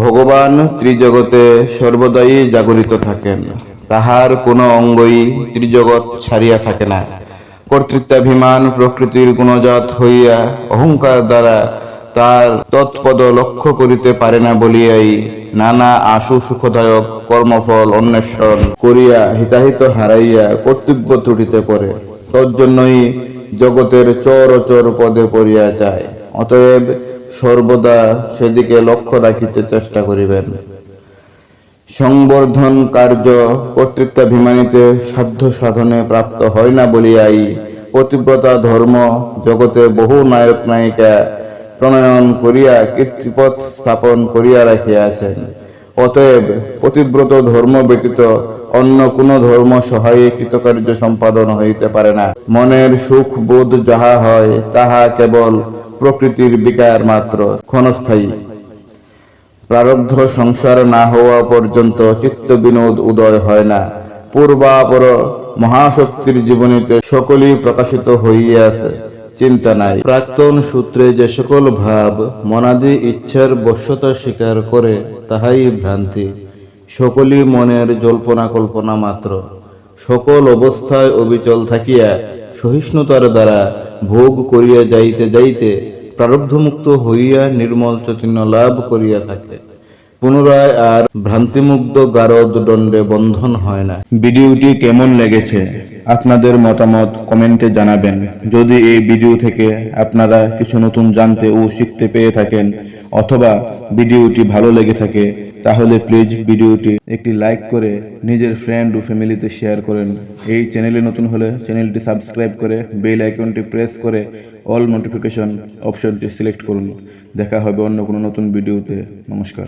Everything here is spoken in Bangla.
ভগবান ত্রিজগতে সর্বদাই জাগরিত থাকেন। তাহার কোনো অঙ্গই ত্রিজগৎ ছাড়িয়া থাকে না। কর্তৃত্বাভিমান প্রকৃতির গুণজাত হইয়া অহংকার দ্বারা তার তৎপদ লক্ষ্য করিতে পারে না বলিয়াই নানা আশু সুখদায়ক কর্মফল অন্বেষণ করিয়া হিতাহিত হারাইয়া কর্তব্য ত্রুটিতে পড়ে। তজ্জন্যই জগতের চর চর পদে পড়িয়া যায়। অতএব সর্বদা সেদিকে লক্ষ্য রাখিতে চেষ্টা করিবেন। সংবর্ধন কার্য কর্তৃত্বাভিমানীতে সাধ্য সাধনে প্রাপ্ত হয় না বলিয়াই পতিব্রতা ধর্ম জগতে বহু নায়ক নায়িকা প্রণয়ন করিয়া কীর্তিপথ স্থাপন করিয়া রাখিয়াছেন। অতএব পতিব্রত ধর্ম ব্যতীত অন্য কোন ধর্ম সহায়ে কৃতকার্য সম্পাদন হইতে পারে না। মনের সুখ বোধ যাহা হয়, তাহা কেবল প্রকৃতির বিকার মাত্র ক্ষণস্থায়ী। প্রারব্ধ সংসার না হওয়া পর্যন্ত চিত্ত বিনোদ উদয় হয় না। পূর্বাপর মহাশক্তির জীবনীতে সকলই প্রকাশিত হইয়াছে চিন্তা নাই। প্রাক্তন সূত্রে যে সকল ভাব, মনাদি ইচ্ছার বশ্যতা স্বীকার করে, তাহাই ভ্রান্তি। সকলই মনের জল্পনা কল্পনা মাত্র। সকল অবস্থায় অবিচল থাকিয়া সহিষ্ণুতার দ্বারা ভোগ করিয়া যাইতে যাইতে প্রারব্ধমুক্ত হইয়া নির্মল চৈতন্য লাভ করিয়া থাকে। পুনরায় আর ভ্রান্তিমুগ্ধ গারদ দণ্ডে বন্ধন হয় না। ভিডিওটি কেমন লেগেছে? আপনাদের মতামত কমেন্টে জানাবেন। যদি এই ভিডিও থেকে আপনারা কিছু নতুন জানতে ও শিখতে পেয়ে থাকেন, অথবা ভিডিওটি ভালো লেগে থাকে, তাহলে প্লিজ ভিডিওটি একটি লাইক করে নিজের ফ্রেন্ড ও ফ্যামিলিতে শেয়ার করেন। এই চ্যানেলে নতুন হলে চ্যানেলটি সাবস্ক্রাইব করে বেল আইকনটি প্রেস করে অল নোটিফিকেশন অপশনটি সিলেক্ট করুন। দেখা হবে অন্য কোনো নতুন ভিডিওতে নমস্কার।